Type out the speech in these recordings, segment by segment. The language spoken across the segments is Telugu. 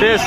பேஸ்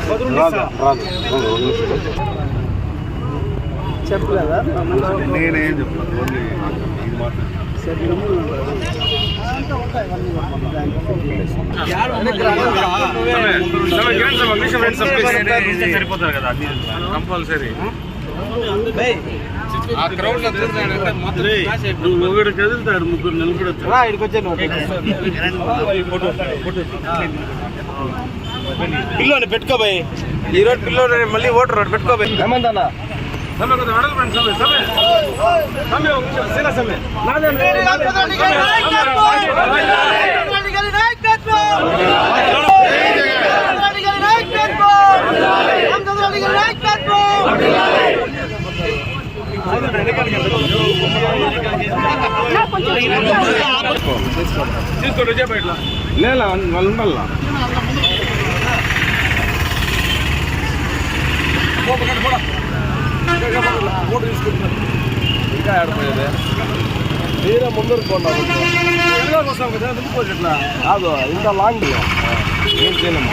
పక్క నేనేం ఓన్లీ ఇది మాత్రం సరిపోతారు కదా? కంపల్సరీ ఆ క్రౌడ్లో చూస్తాడంటే మొత్తం ఒకడు కదులుతాడు ముగ్గురు పిల్లోని పెట్టుకోబోయ్. ఈ రోడ్ పిల్లోని మళ్ళీ ఓటర్ రోడ్ పెట్టుకోబోయ్. కొంచెం శీల సమ్మె తీసుకోండి విజయపేట ఇట్లా లేదా వాళ్ళు ఉండాలి ఇంకా ఆడిపోయేది మీరే ముందరకు పోండి ఎదురుగా వస్తాం కదా ఎందుకు పోదు ఇట్లా కాదు ఇంత లాంగ్ ఏం చేయలేము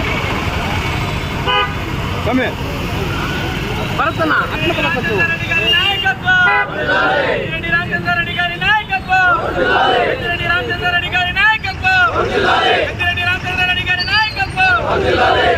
సమయ భరతన్న అట్లా పలకొద్దు రెడ్డి రామచంద్ర రెడ్డి గారి నాయకత్వం రెడ్డి రామచంద్ర రెడ్డి గారి నాయకత్వం రెడ్డి రామచంద్ర రెడ్డి గారి నాయకత్వం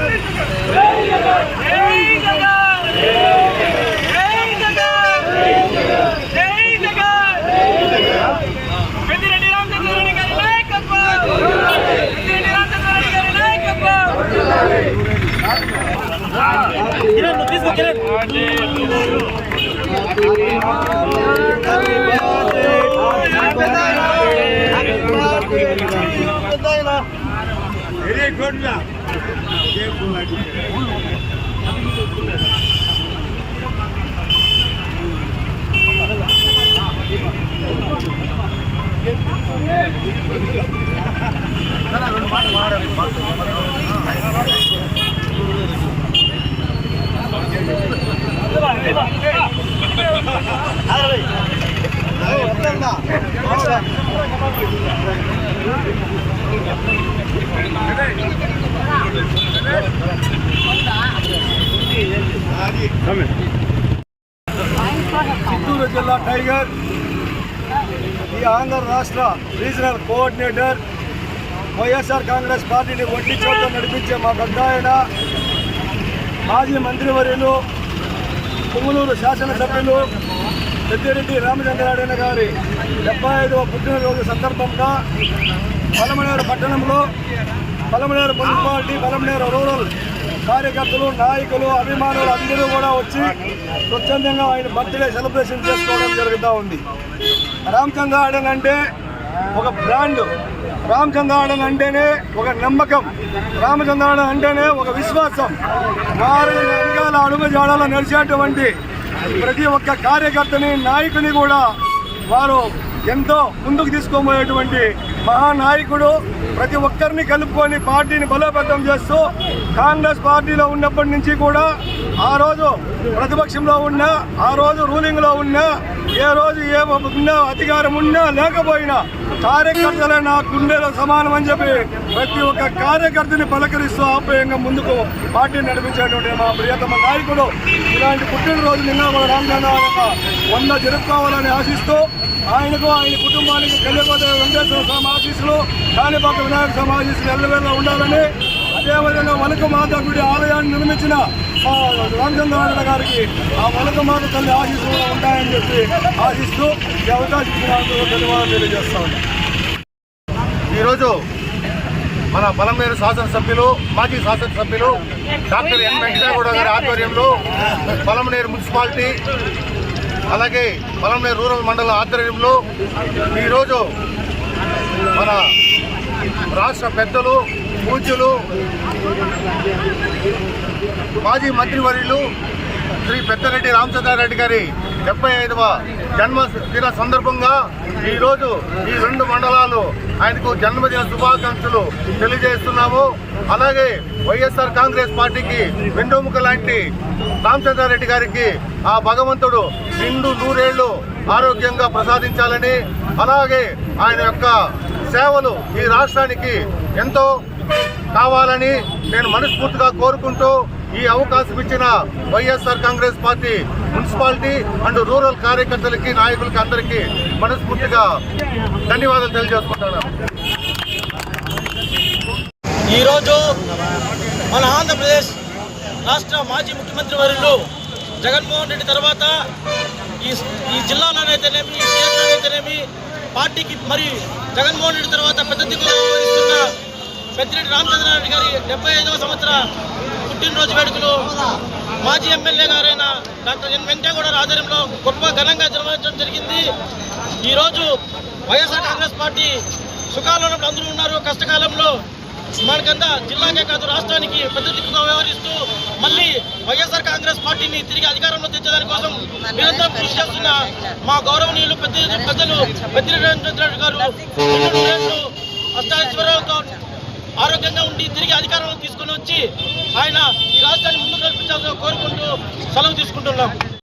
వెరీ గుడ్ రెండు మాట మాట్లాడాలి చిత్తూరు జిల్లా టైగర్ ఈ ఆంధ్ర రాష్ట్ర రీజనల్ కోఆర్డినేటర్ వైఎస్ఆర్ కాంగ్రెస్ పార్టీని వడ్డీ చోట్ల నడిపించే మా పెద్ద ఆయన. మాజీ మంత్రివర్యులు పుంగలూరు శాసనసభ్యులు పెద్దిరెడ్డి రామచంద్రారాయణ గారి డెబ్బై ఐదవ పుట్టినరోజు సందర్భంగా పలమనేరు పట్టణంలో పలమనేరు మున్సిపాలిటీ పలమనేరు రూరల్ కార్యకర్తలు నాయకులు అభిమానులు అందరూ కూడా వచ్చి స్వచ్ఛందంగా ఆయన బర్త్డే సెలబ్రేషన్ చేసుకోవడం జరుగుతూ ఉంది. రామచంద్రారాయణ అంటే ఒక బ్రాండ్ రామచంద్రాయణ అంటేనే ఒక నమ్మకం. రామచంద్రాయణ అంటేనే ఒక విశ్వాసం. వారి వెనకాల అడుగు జాడలో నడిచేటువంటి ప్రతి ఒక్క కార్యకర్తని నాయకుని కూడా వారు ఎంతో ముందుకు తీసుకోబోయేటువంటి మహానాయకుడు. ప్రతి ఒక్కరిని కలుపుకొని పార్టీని బలోపేతం చేస్తూ కాంగ్రెస్ పార్టీలో ఉన్నప్పటి నుంచి కూడా ఆ రోజు ప్రతిపక్షంలో ఉన్నా ఆ రోజు రూలింగ్లో ఉన్నా ఏ రోజు ఏ ఉన్నా అధికారం ఉన్నా లేకపోయినా కార్యకర్తలే నా గుండెలో సమానం అని చెప్పి ప్రతి ఒక్క కార్యకర్తని పలకరిస్తూ ఆప్యాయంగా ముందుకు పార్టీ నడిపించేటువంటి మా ప్రియతమ నాయకుడు. ఇలాంటి పుట్టినరోజు నిన్న మన రామచంద్ర వంద జరుపుకోవాలని ఆశిస్తూ ఆయనకు ఆయన కుటుంబానికి కలిగిపోతే వెంకటేశ్వర స్వామి ఆశీస్సులు కాణిపాక వినాయక స్వామి ఆశీస్సులు ఎల్లవేళ ఉండాలని అదేవిధంగా వనకమాత గుడి ఆలయాన్ని నిర్మించిన రామచంద్రారాయణ గారికి ఆ వనకమాత తల్లి ఆశీస్సులు కూడా ఉంటాయని చెప్పి ఆశిస్తూ ఈ అవకాశం ధన్యవాదాలు తెలియజేస్తా ఈరోజు మన బలమేరు శాసనసభ్యులు మాజీ శాసనసభ్యులు డాక్టర్ ఎన్ వెంకటగౌడ గారి ఆధ్వర్యంలో బలమనేరు మున్సిపాలిటీ అలాగే బలమనేరు రూరల్ మండలం ఆధ్వర్యంలో ఈరోజు మన రాష్ట్ర పెద్దలు పూజ్యులు మాజీ మంత్రివర్యులు శ్రీ పెద్దరెడ్డి రామచంద్రారెడ్డి గారి డెబ్బై ఐదవ జన్మదిన సందర్భంగా ఈరోజు ఈ రెండు మండలాలు ఆయనకు జన్మదిన శుభాకాంక్షలు తెలియజేస్తున్నాము. అలాగే వైఎస్ఆర్ కాంగ్రెస్ పార్టీకి వెండోముక లాంటి రామచంద్రారెడ్డి గారికి ఆ భగవంతుడు నిండు నూరేళ్ళు ఆరోగ్యంగా ప్రసాదించాలని అలాగే ఆయన యొక్క సేవలు ఈ రాష్ట్రానికి ఎంతో కావాలని నేను మనస్ఫూర్తిగా కోరుకుంటూ ఈ అవకాశం ఇచ్చిన YSR Congress party municipality and rural కార్యకర్తలకి నాయకులకి అందరికీ మనస్ఫూర్తిగా ధన్యవాదాలు తెలియజేసుకుంటాను ఈరోజు మన ఆంధ్రప్రదేశ్ రాష్ట్ర మాజీ ముఖ్యమంత్రి వర్యులు జగన్మోహన్ రెడ్డి తర్వాత ఈ ఈ జిల్లాలోనైతేనేమి ఈ స్టేట్లోనైతేనేమి పార్టీకి మరి జగన్మోహన్ రెడ్డి తర్వాత పెద్ద దిగులు వహిస్తున్న పెద్దిరెడ్డి రామచంద్రారెడ్డి గారి డెబ్బై ఐదవ సంవత్సర పుట్టినరోజు వేడుకలు మాజీ ఎమ్మెల్యే గారైన డాక్టర్ ఎన్ వెంకటగౌడ ఆధ్వర్యంలో గొప్ప ఘనంగా నిర్వహించడం జరిగింది. ఈరోజు వైఎస్ఆర్ కాంగ్రెస్ పార్టీ సుఖాలలో అందరూ ఉన్నారు. కష్టకాలంలో మనకంతా జిల్లాకే కాదు రాష్ట్రానికి పెద్ద దిక్కుగా వ్యవహరిస్తూ మళ్ళీ వైఎస్ఆర్ కాంగ్రెస్ పార్టీని తిరిగి అధికారంలో తెచ్చేదాని కోసం నిరంతరం కృషి చేస్తున్న మా గౌరవనీయులు పెద్ద పెద్దలు పెద్దిరెడ్డి గారు ఎన్నో అష్టాశ్వరాలతో ఆరోగ్యంగా ఉండి తిరిగి అధికారంలో తీసుకొని వచ్చి ఆయన ఈ రాష్ట్రాన్ని ముందుకు నడిపించాల్సిన కోరుకుంటూ సెలవు తీసుకుంటున్నాం.